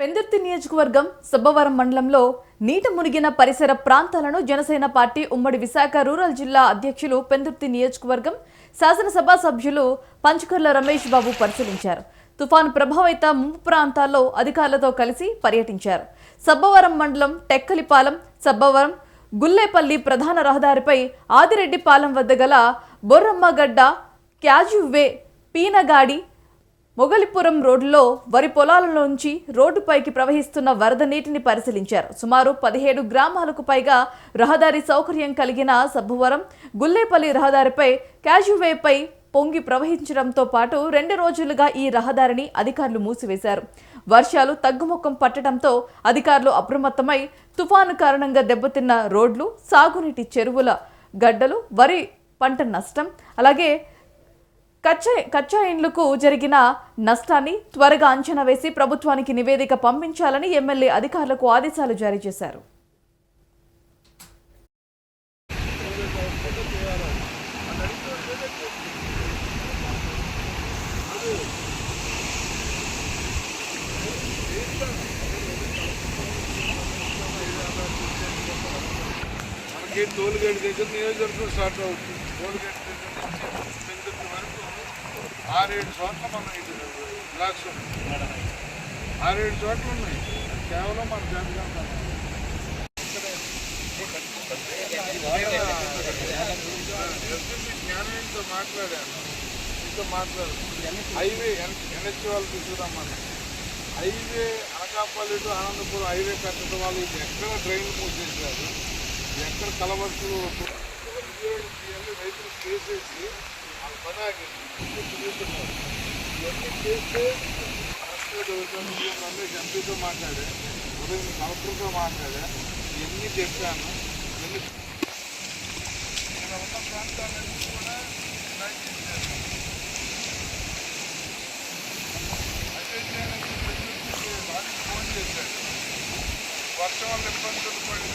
పెందుర్తి నియోజకవర్గం సుబ్బవరం మండలంలో నీట మునిగిన పరిసర ప్రాంతాలను జనసేన పార్టీ ఉమ్మడి విశాఖ రూరల్ జిల్లా అధ్యక్షులు పెందుర్తి నియోజకవర్గం శాసనసభ సభ్యులు పంచకర్ల రమేష్ బాబు పరిశీలించారు. తుఫాను ప్రభావిత ముంపు ప్రాంతాల్లో అధికారులతో కలిసి పర్యటించారు. సబ్బవరం మండలం టెక్కలిపాలెం సబ్బవరం గుల్లేపల్లి ప్రధాన రహదారిపై ఆదిరెడ్డిపాలెం వద్ద గల బొర్రమ్మగడ్డ క్యాజువే పీనగాడి మొగలిపురం రోడ్డులో వరి పొలాల నుంచి రోడ్డుపైకి ప్రవహిస్తున్న వరద నీటిని పరిశీలించారు. సుమారు పదిహేడు గ్రామాలకు పైగా రహదారి సౌకర్యం కలిగిన సబ్బువరం గుల్లేపల్లి రహదారిపై క్యాజువేపై పొంగి ప్రవహించడంతో పాటు రెండు రోజులుగా ఈ రహదారిని అధికారులు మూసివేశారు. వర్షాలు తగ్గుముఖం పట్టడంతో అధికారులు అప్రమత్తమై తుఫాను కారణంగా దెబ్బతిన్న రోడ్లు సాగునీటి చెరువుల గడ్డలు వరి పంట నష్టం అలాగే కచ్చా కచ్చా ఇండ్లకు జరిగిన నష్టాన్ని త్వరగా అంచనా వేసి ప్రభుత్వానికి నివేదిక పంపించాలని ఎమ్మెల్యే అధికారులకు ఆదేశాలు జారీ చేశారు. మనకి టోల్గేట్ దగ్గర నియోజకవర్గం స్టార్ట్ అవుతుంది. టోల్గేట్ దగ్గర ఆరేడు చోట్ల మనం బ్లాక్స్ ఉన్నాయి ఆరేడు చోట్ల ఉన్నాయి. కేవలం మన జనగణ జ్ఞానంతో మాట్లాడాను. మీతో మాట్లాడు హైవే ఎన్హెచ్ వాళ్ళు తీసుకురమ్మని. Highway Anakapalli to Anandapuram highway కట్టడం వాళ్ళు ఇది ఎక్కడ ట్రైన్లు మూసేసారు ఎక్కడ కలవట్లు రైతులు చేసేసి వాళ్ళ తిరుగుతున్నారు ఇవన్నీ చేస్తే కరెక్ట్గా జరుగుతుంది నేను రమేష్ ఎంపీతో మాట్లాడా ఉదయం కలెక్టర్తో మాట్లాడా ఇవన్నీ చెప్పాను. ఇవన్నీ ఇక్కడ ఉన్న ప్రాంతాలన్నీ కూడా ట్రై చేశాను. అయితే నేను వారికి ఫోన్ చేశాడు. వర్షం వల్ల ఇబ్బందులు పడిన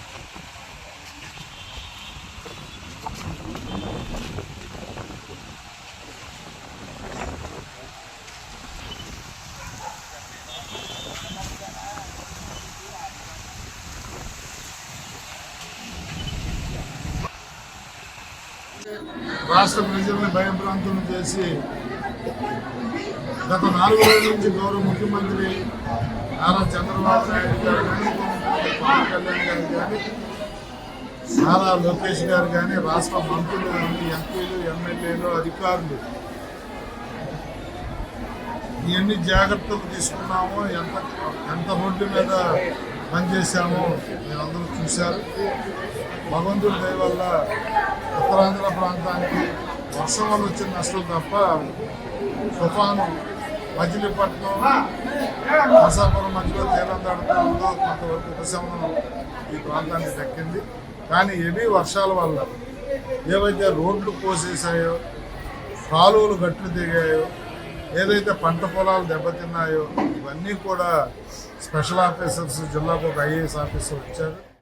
రాష్ట్ర ప్రజల్ని భయభ్రాంతులు చేసి గత నాలుగు రోజుల నుంచి గౌరవ ముఖ్యమంత్రి నారా చంద్రబాబు నాయుడు గారు కానీ పవన్ కళ్యాణ్ గారు కానీ నారా లోకేష్ గారు కానీ రాష్ట్ర మంత్రులు కానీ ఎంపీలు ఎమ్మెల్యేలు అధికారులు ఎన్ని జాగ్రత్తలు తీసుకున్నామో ఎంత ఎంత రోడ్డు మీద పనిచేశామో మీరందరూ చూశారు భగవంతుడి దయ వల్ల ఉత్తరాంధ్ర ప్రాంతానికి వర్షం వల్ల వచ్చిన నష్టం తప్ప తుఫాను మజిలీపట్నం నరసాపురం మధ్యలో తీరం దాడుతుందో కొంతవరకు ఉపశమనం ఈ ప్రాంతానికి దక్కింది. కానీ హెవీ వర్షాల వల్ల ఏవైతే రోడ్లు పోసేసాయో కాలువలు గట్లు దిగాయో ఏదైతే పంట పొలాలు దెబ్బతిన్నాయో ఇవన్నీ కూడా స్పెషల్ ఆఫీసర్స్ జిల్లాకు ఒక ఐఏఎస్ ఆఫీసర్ వచ్చారు.